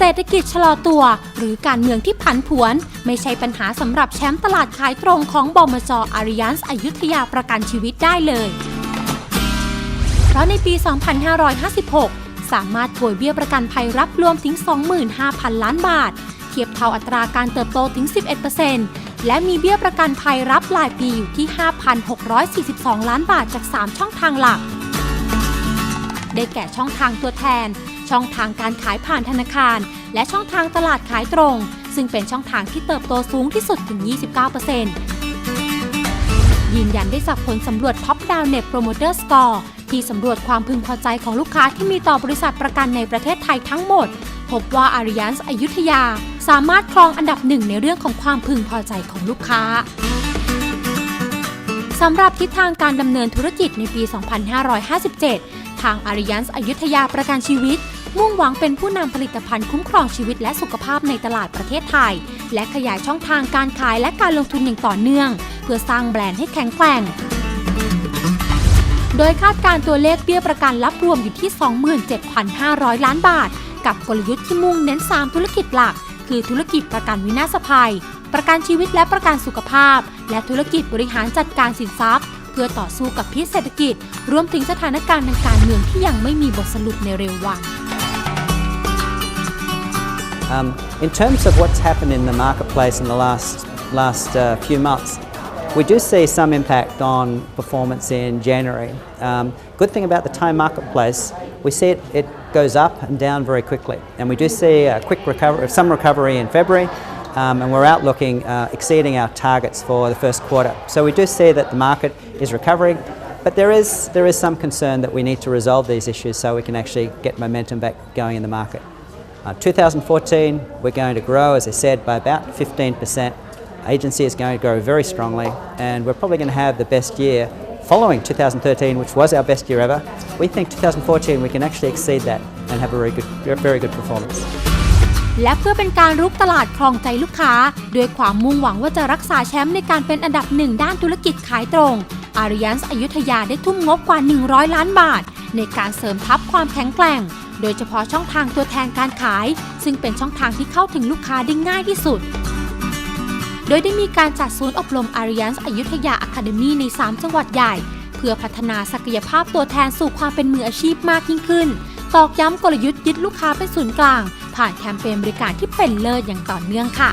เศรษฐกิจชะลอตัว หรือการเมืองที่ผันผวน ไม่ใช่ปัญหาสำหรับแชมป์ตลาดขายตรงของบมจอาริยันส์อยุธยาประกันชีวิตได้เลย เพราะในปี 2556 สามารถโกยเบี้ยประกันภัยรับรวมถึง 25,000 ล้านบาท เทียบเท่าอัตราการเติบโตถึง 11%และมีเบี้ยประกันภัยรับรายปีอยู่ที่ 5,642 ล้านบาทจาก 3 ช่องทางหลัก ได้แก่ช่องทางตัวแทน ช่องทางการขายผ่านธนาคาร และช่องทางตลาดขายตรง ซึ่งเป็นช่องทางที่เติบโตสูงที่สุดถึง 29%ยืนยันได้จากผลสำรวจ Top Down Net Promoter Score ที่สำรวจความพึงพอใจของลูกค้าที่มีต่อบริษัทประกันในประเทศไทยทั้งหมด พบว่าอาริยันส์อยุธยา สามารถครองอันดับหนึ่งในเรื่องของความพึงพอใจของลูกค้าสำหรับทิศทางการดำเนินธุรกิจในปี 2557 ทางอาริยันส์อยุธยาประกันชีวิต มุ่งหวังเป็นผู้นำผลิตภัณฑ์คุ้มครองชีวิตและสุขภาพในตลาดประเทศไทย และขยายช่องทางการขายและการลงทุนอย่างต่อเนื่อง เพื่อสร้างแบรนด์ให้แข็งแกร่ง โดยคาดการตัวเลขเบี้ยประกันรับรวมอยู่ที่ 27,500 ล้านบาท กับกลยุทธ์ที่มุ่งเน้น 3 ธุรกิจหลัก คือธุรกิจประกันวินาศภัย ประกันชีวิตและประกันสุขภาพ และธุรกิจบริหารจัดการสินทรัพย์เพื่อต่อสู้กับพิษเศรษฐกิจ รวมถึงสถานการณ์ทางการเมืองที่ยังไม่มีบทสรุปในเร็ววัน Um, in terms of what's happened in the marketplace in the last, last uh, few months, we do see some impact on performance in January. Um, good thing about the Thai marketplace, we see it, it goes up and down very quickly. And we do see a quick recovery, some recovery in February, um, and we're outlooking uh, exceeding our targets for the first quarter. So we do see that the market is recovering, but there is, there is some concern that we need to resolve these issues so we can actually get momentum back going in the market. Uh, 2014, we're going to grow, as I said, by about 15%. Agency is going to grow very strongly, and we're probably going to have the best year following 2013, which was our best year ever. We think 2014 we can actually exceed that and have a very good, very good performance. และเพื่อเป็นการรุกตลาดครองใจลูกค้า ด้วยความมุ่งหวังว่าจะรักษาแชมป์ในการเป็นอันดับหนึ่งด้านธุรกิจขายตรงอาริยันส์อยุธยาได้ทุ่มงบกว่า 100 ล้านบาท ในการเสริมทัพความแข็งแกร่ง โดยเฉพาะช่องทางตัวแทนการขาย ซึ่งเป็นช่องทางที่เข้าถึงลูกค้าได้ง่ายที่สุด โดยได้มีการจัดศูนย์อบรมอาริยันส์อยุธยาอะคาเดมีใน 3 จังหวัดใหญ่ เพื่อพัฒนาศักยภาพตัวแทนสู่ความเป็นมืออาชีพมากยิ่งขึ้น ตอกย้ำกลยุทธ์ยึดลูกค้าเป็นศูนย์กลาง ผ่านแคมเปญบริการที่เป็นเลิศอย่างต่อเนื่องค่ะ